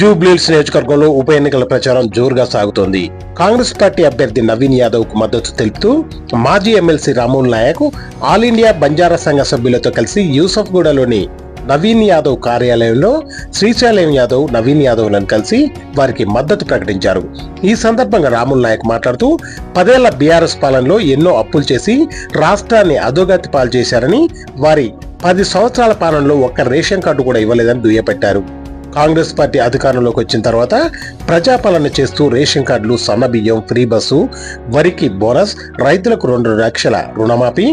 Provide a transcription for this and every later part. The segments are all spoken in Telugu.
జూబ్లీల్స్ నియోజకవర్గంలో ఉప ఎన్నికల ప్రచారం జోరుగా సాగుతోంది. కాంగ్రెస్ పార్టీ అభ్యర్థి నవీన్ యాదవ్కు మద్దతు తెలుపుతూ మాజీ MLC Ramul Naik all India Banjara సంఘ సభ్యులతో కలిసి యూసఫ్గూడలోని నవీన్ యాదవ్ కార్యాలయంలో శ్రీశైలం యాదవ్ నవీన్ యాదవ్లను కలిసి వారికి మద్దతు ప్రకటించారు. ఈ సందర్భంగా రాముల్ నాయక్ మాట్లాడుతూ పదేళ్ళ బీఆర్ఎస్ పాలనలో ఎన్నో అప్పులు చేసి రాష్ట్రాన్ని అధోగతి పాలు చేశారని వారి పది సంవత్సరాల పాలనలో ఒక్క రేషన్ కార్డు కూడా ఇవ్వలేదని దుయ్యపెట్టారు కాంగ్రెస్ పార్టీ అధికారంలోకి వచ్చిన తర్వాత ప్రజాపాలన చేస్తూ రేషన్ కార్డులు సన్నబియ్యం ఫ్రీ బస్సు వరికి బోనస్ రైతులకు రెండు లక్షల రుణమాఫీ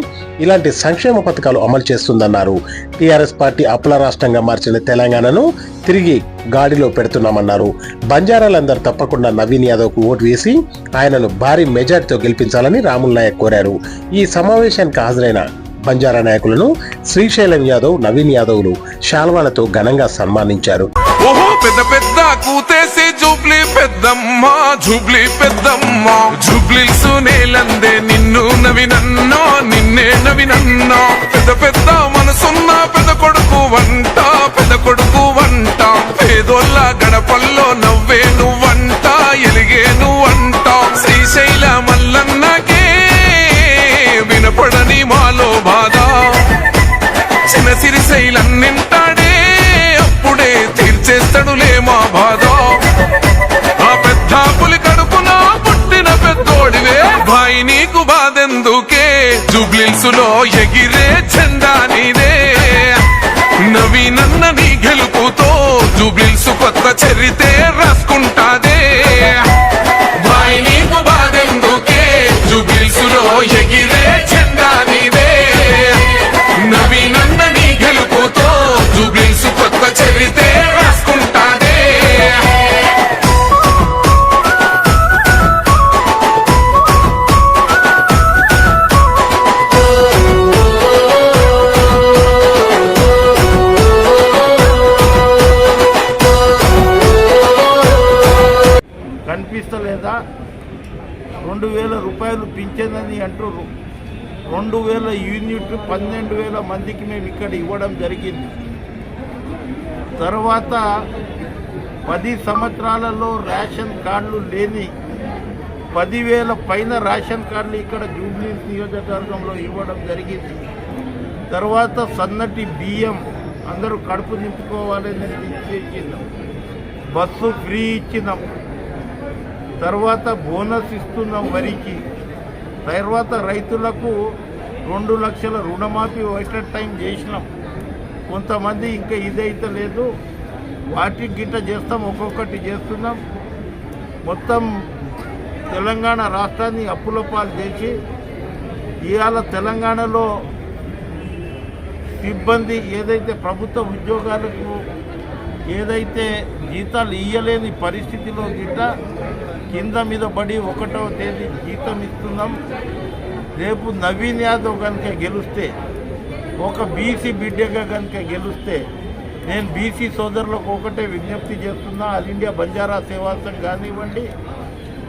ఇలాంటి సంక్షేమ పథకాలు అమలు చేస్తుందన్నారు. టీఆర్ఎస్ పార్టీ అప్పుల రాష్ట్రంగా మార్చిన తెలంగాణను తిరిగి గాడిలో పెడుతున్నామన్నారు. బంజారాలందరూ తప్పకుండా నవీన్ యాదవ్కు ఓటు వేసి ఆయనను భారీ మెజార్టీతో గెలిపించాలని రాముల్ నాయక్ కోరారు. ఈ సమావేశానికి హాజరైన బంజారా నాయకులను శ్రీశైలం యాదవ్ నవీన్ యాదవ్లు శాల్వాలతో ఘనంగా సన్మానించారు. ఓహో పెద్ద పెద్ద కూతేసి జూబ్లీ పెద్దమ్మ జూబ్లీ పెద్దమ్మ. జూబ్లీస్ నేలందే నిన్ను నవినన్నా నిన్నే నవినన్నా. పెద్ద పెద్ద మనసున్న పెద్ద కొడుకు వంట పెద్ద కొడుకు వంట. పేదోళ్ళ గడపల్లో సిరిశైలన్నింటాడే అప్పుడే తీర్చేస్తాడులే మా బాధ. ఆ పెద్ద పులి కడుపున పుట్టిన పెద్దోడివే. భాయి నీకు బాధెందుకే? జుబ్లిల్సులో ఎగిరే చెండా నీదే. నవీనన్న నీ గెలుపుతో జుబ్లిల్సు కొత్త చరితే రాసుకుంటాదే కనిపిస్తలేదా? రెండు వేల రూపాయలు పింఛనని అంటారు రెండు వేల యూనిట్ పన్నెండు వేల మందికి మేము ఇక్కడ ఇవ్వడం జరిగింది. తర్వాత పది సంవత్సరాలలో రేషన్ కార్డులు లేని పదివేల పైన రేషన్ కార్డులు ఇక్కడ జూబ్లీ నియోజకవర్గంలో ఇవ్వడం జరిగింది. తర్వాత సన్నటి బియ్యం అందరూ కడుపు నింపుకోవాలని నిశ్చయించినాం బస్సు ఫ్రీ ఇచ్చినాం. తర్వాత బోనస్ ఇస్తున్నాం వరికి తర్వాత రైతులకు రెండు లక్షల రుణమాఫీ వైట టైం చేసినాం. కొంతమంది ఇంకా ఇదైతే లేదు. వాటికి గిట్ట చేస్తాం ఒక్కొక్కటి చేస్తున్నాం. మొత్తం తెలంగాణ రాష్ట్రాన్ని అప్పుల పాలు చేసి ఇవాళ తెలంగాణలో సిబ్బంది ఏదైతే ప్రభుత్వ ఉద్యోగాలకు ఏదైతే జీతాలు ఇయ్యలేని పరిస్థితిలో గిట్ట కింద మీద పడి ఒకటవ తేదీ జీతం ఇస్తున్నాం. రేపు నవీన్ యాదవ్ కనుక గెలిస్తే ఒక బీసీ బిడ్డగా కనుక గెలిస్తే నేను బీసీ సోదరులకు ఒకటే విజ్ఞప్తి చేస్తున్నా ఆల్ ఇండియా బంజారా సేవాసం కానివ్వండి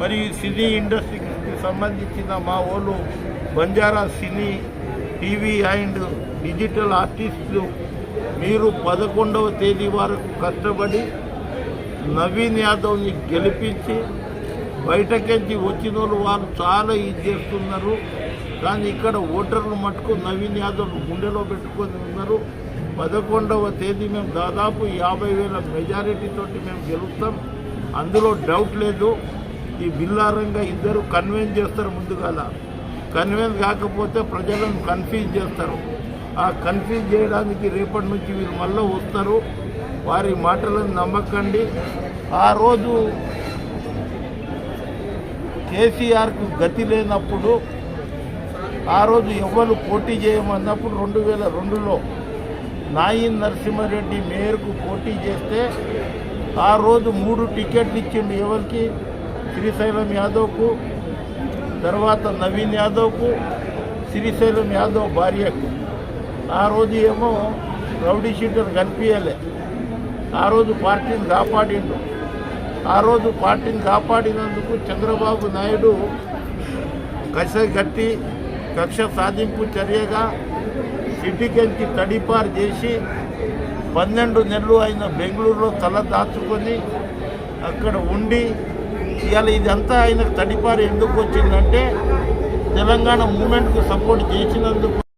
మరియు సినీ ఇండస్ట్రీకి సంబంధించిన మా వాళ్ళు Banjara cine TV and digital ఆర్టిస్టులు మీరు పదకొండవ తేదీ వరకు కష్టపడి నవీన్ యాదవ్ని గెలిపించి బయటకెళ్ళి వచ్చిన వాళ్ళు వారు చాలా ఇది చేస్తున్నారు. కానీ ఇక్కడ ఓటర్లు మటుకు నవీన్ యాదవ్ గుండెలో పెట్టుకొని ఉన్నారు. పదకొండవ తేదీ మేము దాదాపు యాభై వేల మెజారిటీతోటి మేము గెలుస్తాం. అందులో డౌట్ లేదు. ఈ బిల్లారంగా ఇద్దరు కన్విన్స్ చేస్తారు ముందుగాల. కన్విన్స్ కాకపోతే ప్రజలను కన్ఫ్యూజ్ చేస్తారు. ఆ కన్ఫ్యూజ్ చేయడానికి రేపటి నుంచి వీళ్ళు మళ్ళీ వస్తారు. వారి మాటలను నమ్మకండి. ఆ రోజు కేసీఆర్కు గతి లేనప్పుడు ఆ రోజు ఎవరు పోటీ చేయమన్నప్పుడు రెండు వేల రెండులో నాయిన్ నరసింహారెడ్డి మేయర్కు పోటీ చేస్తే ఆ రోజు మూడు టికెట్లు ఇచ్చిండు ఎవరికి? శ్రీశైలం యాదవ్కు తర్వాత నవీన్ యాదవ్కు శ్రీశైలం యాదవ్ భార్యకు. ఆ రోజు ఏమో రౌడీ షీటర్ కనిపించలే ఆ రోజు పార్టీని కాపాడిండు. ఆ రోజు పార్టీని కాపాడినందుకు చంద్రబాబు నాయుడు కస కట్టి కక్ష సాధింపు చర్యగా సిటీకెళ్ళి తడిపారు చేసి పన్నెండు నెలలు ఆయన బెంగళూరులో తల దాచుకొని అక్కడ ఉండి ఇవాళ ఇదంతా ఆయనకు తడిపారు ఎందుకు వచ్చిందంటే తెలంగాణ మూమెంట్కు సపోర్ట్ చేసినందుకు